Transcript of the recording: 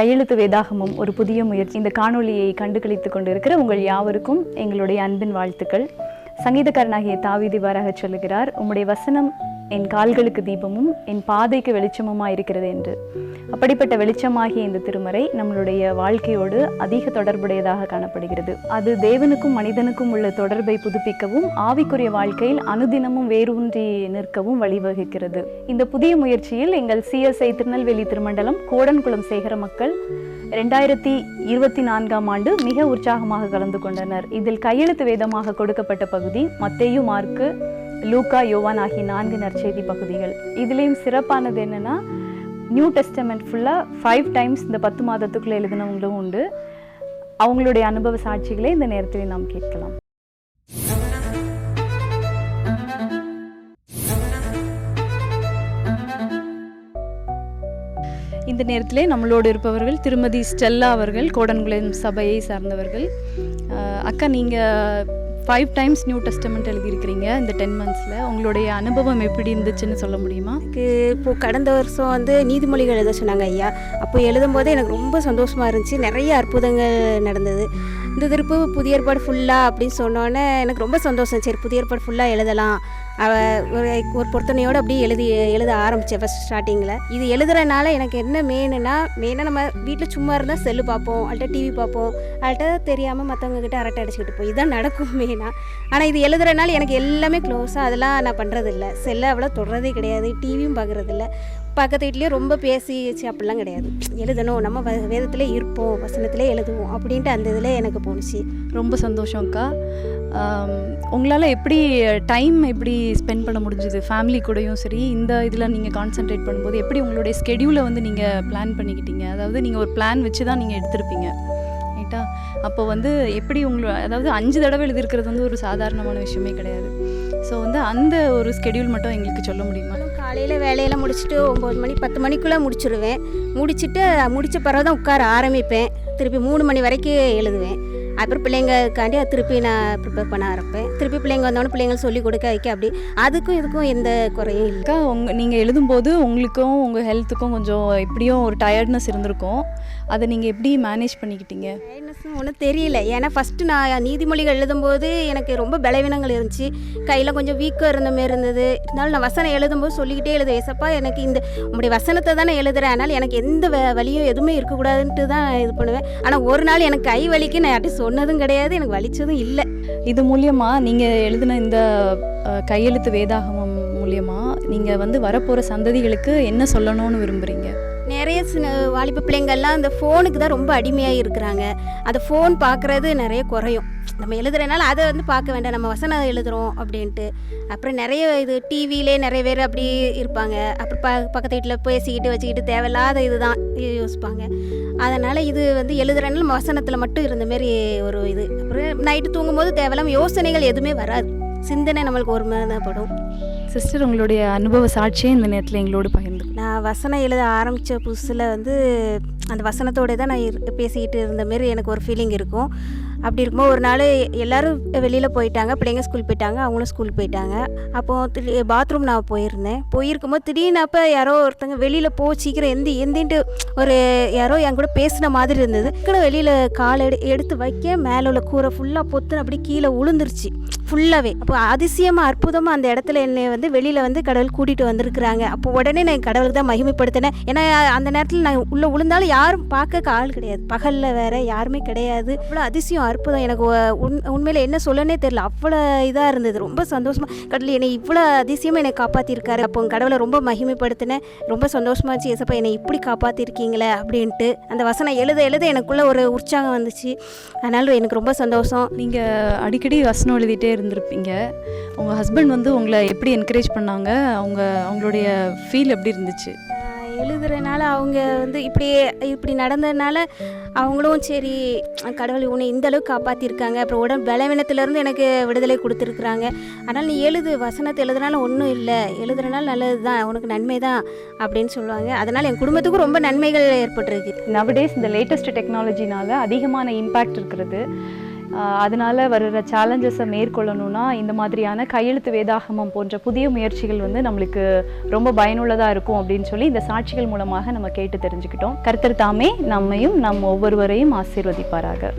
கையெழுத்து வேதாகமும் ஒரு புதிய முயற்சி. இந்த காணொளியை கண்டுகளித்துக் கொண்டிருக்கிற உங்கள் யாவருக்கும் எங்களுடைய அன்பின் வாழ்த்துக்கள். சங்கீதக்காரனாகிய தாவிதி வாராக சொல்லுகிறார் உம்முடைய வசனம் என் கால்களுக்கு தீபமும் என் பாதைக்கு வெளிச்சமுமாக இருக்கிறது என்று. அப்படிப்பட்ட வெளிச்சமாகிய இந்த திருமறை நம்மளுடைய வாழ்க்கையோடு அதிக தொடர்புடையதாக காணப்படுகிறது. அது தேவனுக்கும் மனிதனுக்கும் உள்ள தொடர்பை புதுப்பிக்கவும் ஆவிக்குரிய வாழ்க்கையில் அனுதினமும் வேரூன்றி நிற்கவும் வழிவகுக்கிறது. இந்த புதிய முயற்சியில் எங்கள் சிஎஸ்ஐ திருநெல்வேலி திருமண்டலம் கோடன்குளம் சேகர மக்கள் ரெண்டாயிரத்தி இருபத்தி நான்காம் ஆண்டு மிக உற்சாகமாக கலந்து கொண்டனர். இதில் கையெழுத்து வேதமாக கொடுக்கப்பட்ட பகுதி மத்தேயு மார்க்கு லூக்கா யோவான் ஆகிய நான்கு நற்செய்தி பகுதிகள். இதுலேயும் சிறப்பானது என்னென்னா நியூ டெஸ்டமெண்ட் ஃபுல்லாக ஃபைவ் டைம்ஸ் இந்த பத்து மாதத்துக்குள்ளே எழுதினவங்களும் உண்டு. அவங்களுடைய அனுபவ சாட்சிகளை இந்த நேரத்தில் நாம் கேட்கலாம். இந்த நேரத்திலே நம்மளோடு இருப்பவர்கள் திருமதி ஸ்டெல்லா அவர்கள் கோடன்குளம் சபையை சார்ந்தவர்கள். அக்கா நீங்கள் ஃபைவ் டைம்ஸ் நியூ டெஸ்டமெண்ட் எழுதியிருக்கிறீங்க இந்த டென் மந்த்ஸில் உங்களுடைய அனுபவம் எப்படி இருந்துச்சுன்னு சொல்ல முடியுமா? எனக்கு இப்போது கடந்த வருஷம் வந்து நீதிமொழிகள் எழுத சொன்னாங்க ஐயா. அப்போ எழுதும் போதே எனக்கு ரொம்ப சந்தோஷமாக இருந்துச்சு. நிறைய அற்புதங்கள் நடந்தது. இந்த திருப்பு புதிய ஏற்பாடு ஃபுல்லாக அப்படின்னு சொன்னோன்னே எனக்கு ரொம்ப சந்தோஷம். சரி புதிய ஏற்பாடு ஃபுல்லாக எழுதலாம். ஒரு ஒரு பொருத்தனையோடு அப்படியே எழுதி எழுத ஆரம்பித்தேன் ஃபஸ்ட் ஸ்டார்டிங்கில் இது எழுதுறனால எனக்கு என்ன மெயினுன்னா மெயினாக நம்ம வீட்டில் சும்மா இருந்தால் செல்லு பார்ப்போம் அல்ட்ட டிவி பார்ப்போம் அல்ட்ட தெரியாமல் மற்றவங்கக்கிட்ட அரட்டை அடிச்சுக்கிட்டு போய் இதுதான் நடக்கும் மெயினாக ஆனால் இது எழுதுறனால எனக்கு எல்லாமே க்ளோஸாக அதெல்லாம் நான் பண்ணுறதில்ல செல்லை அவ்வளோ தொடுறதே கிடையாது டிவியும் பார்க்குறதில்ல. பக்கத்து வீட்லேயே ரொம்ப பேசிச்சு அப்படிலாம் கிடையாது. எழுதணும் நம்ம வ வேதத்திலே இருப்போம் வசனத்திலே எழுதுவோம் அப்படின்ட்டு அந்த இதில் எனக்கு போணுச்சு. ரொம்ப சந்தோஷம்க்கா உங்களால் எப்படி டைம் எப்படி ஸ்பெண்ட் பண்ண முடிஞ்சுது? ஃபேமிலி கூடயும் சரி இந்த இதில் நீங்கள் கான்சென்ட்ரேட் பண்ணும்போது எப்படி உங்களுடைய ஸ்கெடியூலை வந்து நீங்கள் பிளான் பண்ணிக்கிட்டீங்க? அதாவது நீங்கள் ஒரு பிளான் வச்சு தான் நீங்கள் எடுத்திருப்பீங்க ரைட்டா அப்போ வந்து எப்படி உங்களை அதாவது அஞ்சு தடவை எழுதியிருக்கிறது வந்து ஒரு சாதாரணமான விஷயமே கிடையாது. ஸோ வந்து அந்த ஒரு ஸ்கெடியூல் மட்டும் எங்களுக்கு சொல்ல முடியுமா? காலையில் வேலையெல்லாம் முடிச்சுட்டு ஒம்பது மணி பத்து மணிக்குள்ளே முடிச்சிடுவேன் முடிச்சுட்டு முடித்த பிறகு தான் உட்கார ஆரம்பிப்பேன். திருப்பி மூணு மணி வரைக்கும் எழுதுவேன். அப்புறம் பிள்ளைங்களுக்காண்டி திருப்பி நான் ப்ரிப்பேர் பண்ண ஆரம்பிப்பேன். திருப்பி பிள்ளைங்க வந்தோடனே பிள்ளைங்களுக்கு சொல்லி கொடுக்க வைக்க அப்படி. அதுக்கும் இதுக்கும் எந்த குறையும் இல்லை. உங்க நீங்கள் எழுதும்போது உங்களுக்கும் உங்கள் ஹெல்த்துக்கும் கொஞ்சம் எப்படியும் ஒரு டயர்ட்னஸ் இருந்திருக்கும். அதை நீங்கள் எப்படி மேனேஜ் பண்ணிக்கிட்டீங்க? டயர்ட்னஸ்னு ஒன்றும் தெரியல. ஏன்னா ஃபஸ்ட்டு நான் நீதிமொழிகள் எழுதும்போது எனக்கு ரொம்ப பலவீனங்கள் இருந்துச்சு. கையில் கொஞ்சம் வீக்கம் இருந்த மாதிரி இருந்தது. இருந்தாலும் நான் வசனம் எழுதும்போது சொல்லிக்கிட்டே எழுது ஏசப்பா எனக்கு இந்த உங்களுடைய வசனத்தை தானே எழுதுறேன். அதனால் எனக்கு எந்த வ- வலியும் எதுவுமே இருக்கக்கூடாதுன்ட்டு தான் இது பண்ணுவேன். ஆனால் ஒரு நாள் எனக்கு கை வலிக்கு நான் யார்ட்டும் சொன்னதும் கிடையாது. எனக்கு வலிச்சதும் இல்லை. இது மூலியமா நீங்கள் எழுதின இந்த கையெழுத்து வேதாகமம் மூலியமாக நீங்கள் வந்து வரப்போகிற சந்ததிகளுக்கு என்ன சொல்லணும்னு விரும்புகிறீங்க நிறைய வாலிப பிள்ளைங்கள்லாம் அந்த ஃபோனுக்கு தான் ரொம்ப அடிமையாக இருக்கிறாங்க அந்த ஃபோன் பார்க்குறது நிறைய குறையும். நம்ம எழுதுறதுனால அதை வந்து பார்க்க வேண்டாம். நம்ம வசனம் எழுதுகிறோம் அப்படின்ட்டு. அப்புறம் நிறைய இது டிவிலே நிறைய பேர் அப்படி இருப்பாங்க. அப்புறம் ப பக்கத்து வீட்டில் பேசிக்கிட்டு வச்சுக்கிட்டு தேவையில்லாத இதுதான் யோசிப்பாங்க. அதனால் இது வந்து எழுதுறதுனால நம்ம வசனத்தில் மட்டும் இருந்த மாரி ஒரு இது. அப்புறம் நைட்டு தூங்கும்போது தேவையில்லாம யோசனைகள் எதுவுமே வராது. சிந்தனை நம்மளுக்கு ஒரு மாதிரி தான் படும். சிஸ்டர் உங்களுடைய அனுபவ சாட்சியை இந்த நேரத்தில் எங்களோடு பகிர்ந்து நான் வசனம் எழுத ஆரம்பித்த புதுசில் வந்து அந்த வசனத்தோட தான் நான் பேசிக்கிட்டு இருந்த மாரி எனக்கு ஒரு ஃபீலிங் இருக்கும். அப்படி இருக்கும்போது ஒரு நாள் எல்லோரும் வெளியில் போயிட்டாங்க. பிள்ளைங்க ஸ்கூல் போயிட்டாங்க. அவங்களும் ஸ்கூல் போயிட்டாங்க. அப்போது திடீ பாத்ரூம் நான் போயிருந்தேன். போயிருக்கும்போது திடீர்னு அப்போ யாரோ ஒருத்தங்க வெளியில் போ சீக்கிரம் எந்தி எந்தின்ட்டு ஒரு யாரோ என் கூட பேசின மாதிரி இருந்தது. கூட வெளியில் கால் எடு எடுத்து வைக்க மேலே உள்ள கூரை ஃபுல்லாக பொத்துன்னு அப்படியே கீழே உளுந்துருச்சு. ஃபுல்லாகவே அப்போ அதிசயமாக அற்புதமாக அந்த இடத்துல என்னை வந்து வெளியில் வந்து கடவுள் கூட்டிகிட்டு வந்திருக்கிறாங்க. அப்போ உடனே நான் கடவுளுக்கு தான் மகிமைப்படுத்தினேன். ஏன்னா அந்த நேரத்தில் நான் உள்ளே விழுந்தாலும் யாரும் பார்க்க ஆள் கிடையாது. பகலில் வேற யாருமே கிடையாது. அவ்வளோ அதிசயம் அற்புதம். எனக்கு உண் உண்மையில் என்ன சொல்லனே தெரியல. அவ்வளோ இதாக இருந்தது. ரொம்ப சந்தோஷமாக கடவுள் என்னை இவ்வளோ அதிசயமாக என்னை காப்பாற்றிருக்காரு அப்போ கடவுளை ரொம்ப மகிமைப்படுத்தினேன். ரொம்ப சந்தோஷமா இருந்துச்சு. ஏசப்பா என்னை இப்படி காப்பாற்றிருக்கீங்களே அப்படின்ட்டு. அந்த வசனம் எழுத எழுத எனக்குள்ளே ஒரு உற்சாகம் வந்துச்சு. அதனால எனக்கு ரொம்ப சந்தோஷம். நீங்கள் அடிக்கடி வசனம் எழுதிட்டே இருந்திருப்பீங்க. உங்கள் ஹஸ்பண்ட் வந்து உங்களை எப்படி என்கரேஜ் பண்ணாங்க? அவங்க அவங்களுடைய ஃபீல் எப்படி இருந்துச்சு? ஆஹ் எழுதுறனால அவங்க வந்து இப்படி இப்படி நடந்ததுனால அவங்களும் சரி கடவுள் உன்னை இந்த அளவுக்கு காப்பாற்றிருக்காங்க அப்புறம் உடல் பலவீனத்திலேருந்து எனக்கு விடுதலை கொடுத்துருக்குறாங்க. அதனால் நீ எழுது வசனத்தை எழுதுனால ஒன்றும் இல்லை. எழுதுறனால நல்லது தான் உனக்கு நன்மை தான் அப்படின்னு சொல்லுவாங்க. அதனால் என் குடும்பத்துக்கும் ரொம்ப நன்மைகள் ஏற்பட்டிருக்கு. நவடேஸ் இந்த லேட்டஸ்ட் டெக்னாலஜினால அதிகமான இம்பேக்ட் இருக்கிறது. அதனால வர்ற சேலஞ்சஸை மேற்கொள்ளணும்னா இந்த மாதிரியான கையெழுத்து வேதாகமம் போன்ற புதிய முயற்சிகள் வந்து நம்மளுக்கு ரொம்ப பயனுள்ளதாக இருக்கும் அப்படின்னு சொல்லி இந்த சாட்சிகள் மூலமாக நம்ம கேட்டு தெரிஞ்சுக்கிட்டோம். கருத்தர் தாமே நம்மையும் நம் ஒவ்வொருவரையும் ஆசீர்வதிப்பாராக.